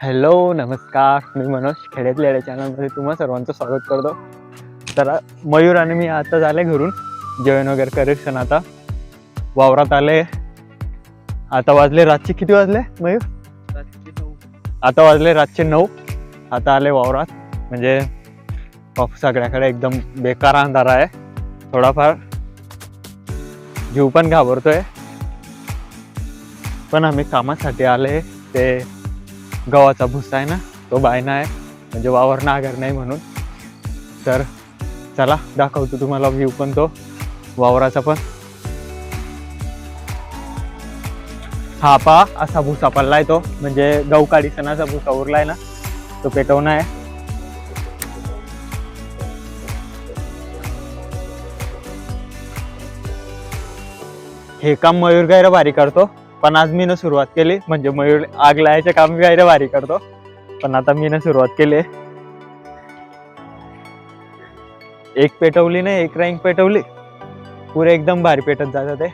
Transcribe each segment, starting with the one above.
Hello नमस्कार. मी मनोज खेड्यातले या चॅनलमध्ये तुम्हा सर्वांचं स्वागत करतो. तर मयूर आणि मी आता झाले घरून. जेवण वगैरे करेक्शन आता. वावरात आले. आता वाजले रातचे किती वाजले मयूर? आता वाजले रातचे नऊ. आता आले वावरात. म्हणजे सगळ्याकडे एकदम बेकार अंधारा आहे. थोडाफार जीव पण घाबरतोय. पण आम्ही कामासाठी आले. ते गव्हाचा भुसा आहे ना तो बायना आहे. म्हणजे वावर नागर नाही म्हणून. तर चला दाखवतो तुम्हाला व्ह्यू पण तो वावराचा पण. हा पा असा भुसा पडलाय तो. म्हणजे गहू काढी सणाचा भुसा उरलाय ना तो पेटवणं आहे. हे काम मयूर गायरा बारी करतो. पण आज मी सुरुवात केली. म्हणजे मयूर आग लावायचे काम गायरा भारी करतो. पण आता मीनं सुरुवात केली. एक पेटवली नाही एक रँक पेटवली. पुरे एकदम भारी पेटत जातं ते.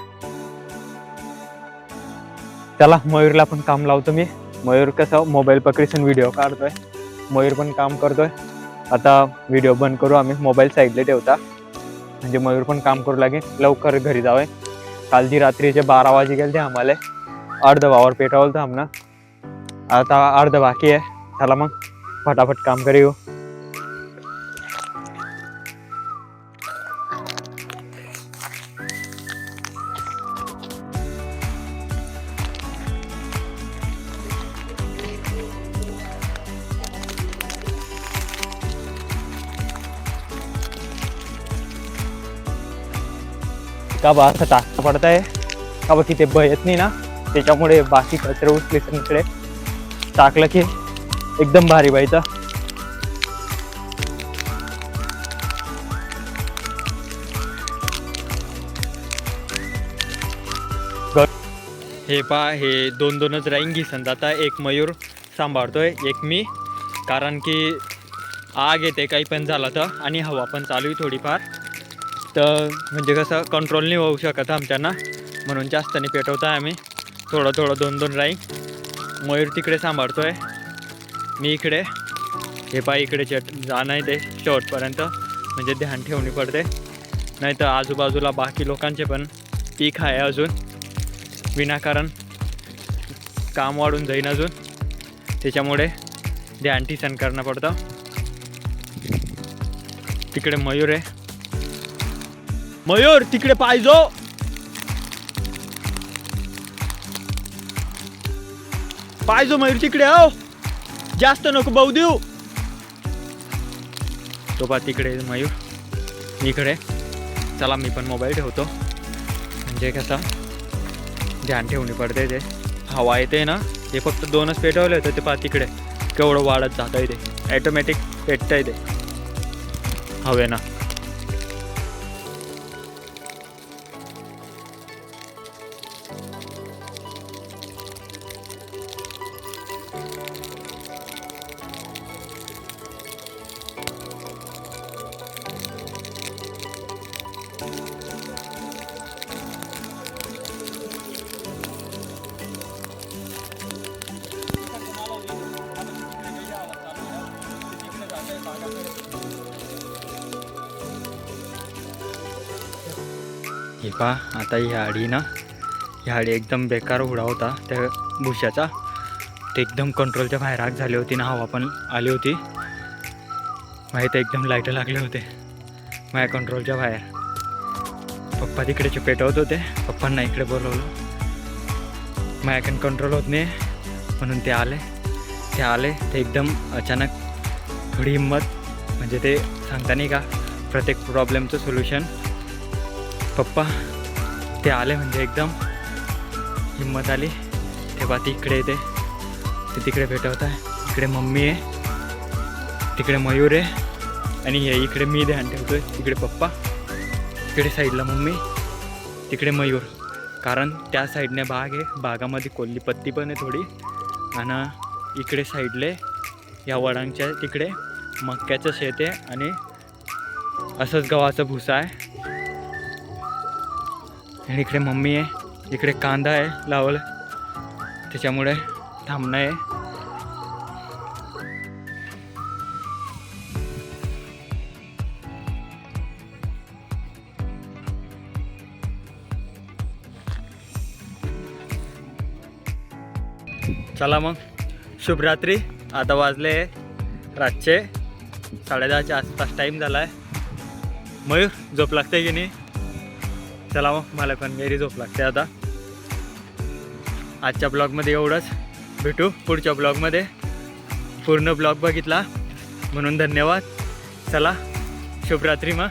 चला मयूरला पण काम लावतो मी. मयूर कसं मोबाईल पकडीसून व्हिडिओ काढतोय. मयूर पण काम करतोय. आता व्हिडिओ बंद करू आम्ही. मोबाईल साईडला ठेवता. म्हणजे मयूर पण काम करू लागेल. लवकर घरी जावे. कालची रात्रीचे बारा वाजे गेले ते आम्हाला. अर्ध वावर पेटवलं तर आमना आता अर्ध बाकी आहे चला मग फटाफट काम करू का बा असं टाकता पडत आहे का बा तिथे ब येत नाही ना? त्याच्यामुळे बाकी कचरे उचले सगळीकडे टाकलं की एकदम भारी व्हायचं हे पा हे दोन दोनच राईन घिसन जाता एक मयूर सांभाळतोय एक मी. कारण की आग येते काही पण झालं तर आणि हवा पण चालू आहे थोडीफार. तर म्हणजे कसं कंट्रोल नाही होऊ शकत आमच्याना. म्हणून जास्त नाही पेटवता आम्ही. थोडं थोडं दोन दोन राई. मयूर तिकडे सांभाळतोय. मी इकडे. हे पाय इकडे चट जाणं आहे ते शेवटपर्यंत. म्हणजे ध्यान ठेवणी पडते. नाही तर आजूबाजूला बाकी लोकांचे पण पीक आहे अजून. विनाकारण काम वाढून जाईन अजून. त्याच्यामुळे ध्यान ठिसन करणं पडतं. तिकडे मयूर आहे. मयूर तिकडे पाहिजो पाहिजो मयूर तिकडे हो जास्त नको भाऊ देऊ. तो पा तिकडे मयूर. मी इकडे. चला मी पण मोबाईल ठेवतो. म्हणजे कसं? ध्यान ठेवणी पडते ते. हवा येते ना ते फक्त दोनच पेटवले होते ते पा तिकडे. केवढं वाढत जातं ते. ॲटोमॅटिक पेटतं ते. हवे ना. हे पहा आता ही हाडी ना ही हाडी एकदम बेकार उडा होता. त्या भुशाचा ते एकदम कंट्रोलच्या बाहेर आग झाली होती ना हवा पण आली होती. माहीत एकदम लाइट लागले होते. माझ्या कंट्रोलच्या बाहेर. पप्पा तिकडे चिपेटवत होते. पप्पांना इकडे बोलवलं. माझ्याकडे कंट्रोल होत नाही. म्हणून ते आले. ते आले ते एकदम अचानक थोडी हिंमत. म्हणजे ते सांगता नाही का प्रत्येक प्रॉब्लेमचं सोल्युशन पप्पा ते आले म्हणजे एकदम हिंमत आली. तेव्हा ती इकडे येते. ते तिकडे भेटवत आहे. इकडे मम्मी आहे. तिकडे मयूर आहे. आणि हे इकडे मी ध्यान ठेवतोय. तिकडे पप्पा इकडे साईडला मम्मी तिकडे मयूर. कारण त्या साईडने बाग आहे. बागामध्ये कोल्ली पत्ती पण आहे थोडी. आणि इकडे साईडले या वडांच्या तिकडे मक्याचं शेत आहे. आणि असंच गव्हाचा भुसा आहे. आणि इकडे मम्मी आहे इकडे कांदा आहे लावला. त्याच्यामुळे थांबणं आहे. चला मग. शुभरात्री. आता वाजले रातचे. साडेदहाच्या आसपास टाईम झाला आहे मयूर झोप लागते की नाही? चला मग मला पण गेली झोप लागते आता. आजच्या ब्लॉगमध्ये एवढंच. भेटू पुढच्या ब्लॉगमध्ये. पूर्ण ब्लॉग बघितला म्हणून धन्यवाद. चला शुभरात्री मग.